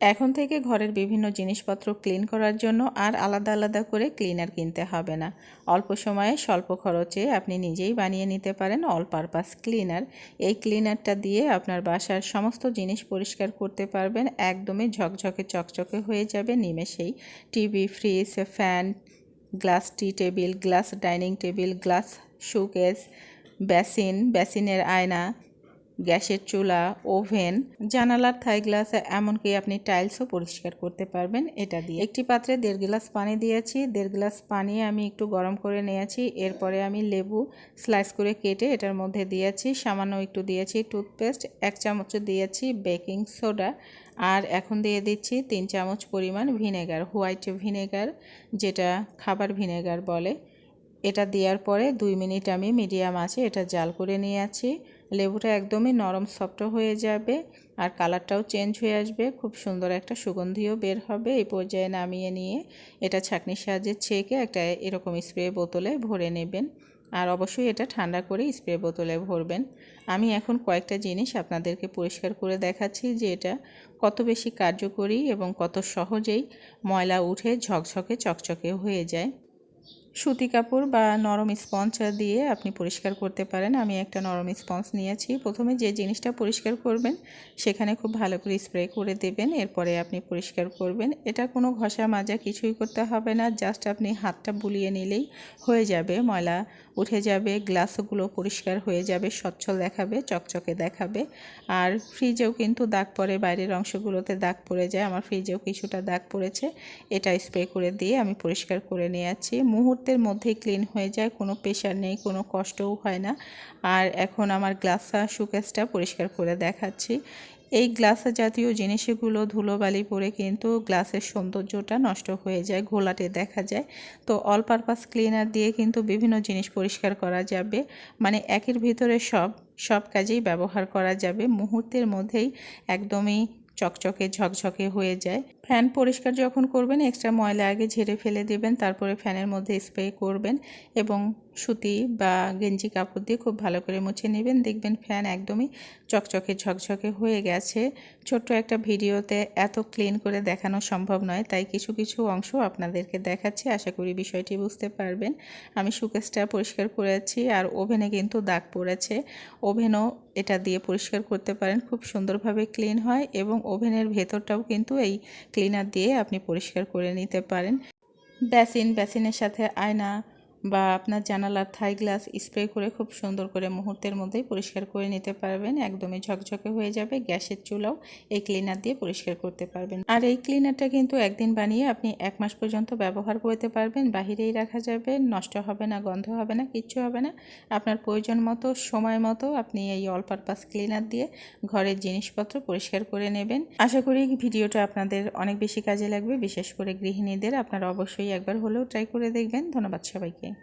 এখন থেকে ঘরের বিভিন্ন জিনিসপত্র ক্লিন করার জন্য আর আলাদা আলাদা করে ক্লিনার কিনতে হবে না। অল্প সময়ে স্বল্প খরচে আপনি নিজেই বানিয়ে নিতে পারেন অল পারপাস ক্লিনার। এই ক্লিনারটা দিয়ে আপনার বাসার সমস্ত জিনিস পরিষ্কার করতে পারবেন, একদমই ঝকঝকে চকচকে হয়ে যাবে নিমেষেই। TV fridge fan glass tea table glass dining table glass showcase basin বেসিনের আয়না গ্যাসের চুলা, ওভেন, জানালার থাই গ্লাস, এমনকি আপনি টাইলসও পরিষ্কার করতে পারবেন এটা দিয়ে। একটি পাত্রে দেড় গ্লাস পানি দিয়েছি। দেড় গ্লাস পানি আমি একটু গরম করে নিয়েছি। এরপরে আমি লেবু স্লাইস করে কেটে এটার মধ্যে দিয়েছি। সামান্য একটু দিয়েছি টুথপেস্ট, এক চামচ দিয়েছি বেকিং সোডা আর এখন দিয়ে দিচ্ছি তিন চামচ পরিমাণ ভিনেগার, হোয়াইট ভিনেগার, যেটা খাবার ভিনেগার বলে। এটা দেওয়ার পরে দুই মিনিট আমি মিডিয়াম আছে এটা জাল করে নিয়ে আছি লেবুটা একদমই নরম সফট হয়ে যাবে আর কালারটাও চেঞ্জ হয়ে আসবে। খুব সুন্দর একটা সুগন্ধিও বের হবে। এই পর্যায়ে নামিয়ে নিয়ে এটা ছাঁকনির সাহায্যে ছেঁকে একটা এরকম স্প্রে বোতলে ভরে নেবেন। আর অবশ্যই এটা ঠান্ডা করে স্প্রে বোতলে ভরবেন। আমি এখন কয়েকটা জিনিস আপনাদেরকে পরিষ্কার করে দেখাচ্ছি যে এটা কত বেশি কার্যকরী এবং কত সহজেই ময়লা উঠে ঝকঝকে চকচকে হয়ে যায়। সুতি কাপড় বা নরম স্পঞ্জ দিয়ে আপনি পরিষ্কার করতে পারেন। আমি একটা নরম স্পঞ্জ নিয়েছি। প্রথমে যে জিনিসটা পরিষ্কার করবেন, সেখানে খুব ভালো করে স্প্রে করে দেবেন। এরপরে আপনি পরিষ্কার করবেন। এটা কোনো ঘষা মাজা কিছুই করতে হবে না। জাস্ট আপনি হাতটা বুলিয়ে নিলেই হয়ে যাবে। ময়লা উঠে যাবে, গ্লাসগুলো পরিষ্কার হয়ে যাবে, স্বচ্ছল দেখাবে, চকচকে দেখাবে। আর ফ্রিজেও কিন্তু দাগ পড়ে, বাইরের অংশগুলোতে দাগ পড়ে যায়। আমার ফ্রিজেও কিছুটা দাগ পড়েছে। এটা স্প্রে করে দিয়ে আমি পরিষ্কার করে নিয়ে যাচ্ছি মুহূর্তের মধ্যেই ক্লিন হয়ে যায়, কোনো প্রেশার নেই, কোনো কষ্টও হয় না। আর এখন আমার গ্লাসা সুকেসটা পরিষ্কার করে দেখাচ্ছি। এই গ্লাসা জাতীয় জিনিসগুলো ধুলোবালি পরে কিন্তু গ্লাসের সৌন্দর্যটা নষ্ট হয়ে যায়, ঘোলাটে দেখা যায়। তো অল পারপাস ক্লিনার দিয়ে কিন্তু বিভিন্ন জিনিস পরিষ্কার করা যাবে। মানে একের ভিতরে সব সব কাজেই ব্যবহার করা যাবে। মুহূর্তের মধ্যেই একদমই চকচকে ঝকঝকে হয়ে যায়। ফ্যান পরিষ্কার যখন করবেন এক্সট্রা ময়লা আগে ঝেড়ে ফেলে দেবেন, তারপরে ফ্যানের মধ্যে স্প্রে করবেন এবং সুতি বা গেঞ্জি কাপড় দিয়ে খুব ভালো করে মুছে নেবেন। দেখবেন ফ্যান একদমই চকচকে ঝকঝকে হয়ে গেছে। ছোট্ট একটা ভিডিওতে এত ক্লিন করে দেখানো সম্ভব নয়, তাই কিছু কিছু অংশ আপনাদেরকে দেখাচ্ছি। আশা করি বিষয়টি বুঝতে পারবেন। আমি সুকেসটা পরিষ্কার করেছি আর ওভেনে কিন্তু দাগ পড়েছে। ওভেনও এটা দিয়ে পরিষ্কার করতে পারেন। খুব সুন্দরভাবে ক্লিন হয় এবং ওভেনের ভেতরটাও কিন্তু এই ক্লিনার দিয়ে আপনি পরিষ্কার করে নিতে পারেন। বেসিন বেসিনের সাথে আয়না বা আপনার জানালার থাই গ্লাস স্প্রে করে খুব সুন্দর করে মুহূর্তের মধ্যেই পরিষ্কার করে নিতে পারবেন। একদমই ঝকঝকে হয়ে যাবে। গ্যাসের চুলাও এই ক্লিনার দিয়ে পরিষ্কার করতে পারবেন। আর এই ক্লিনারটা কিন্তু একদিন বানিয়ে আপনি এক মাস পর্যন্ত ব্যবহার করতে পারবেন। বাহিরেই রাখা যাবে। নষ্ট হবে না, গন্ধ হবে না, কিচ্ছু হবে না। আপনার প্রয়োজন মতো, সময় মতো আপনি এই অল পারপাস ক্লিনার দিয়ে ঘরের জিনিসপত্র পরিষ্কার করে নেবেন। আশা করি ভিডিওটা আপনাদের অনেক বেশি কাজে লাগবে। বিশেষ করে গৃহিণীদের। আপনারা অবশ্যই একবার হলেও ট্রাই করে দেখবেন। ধন্যবাদ সবাইকে।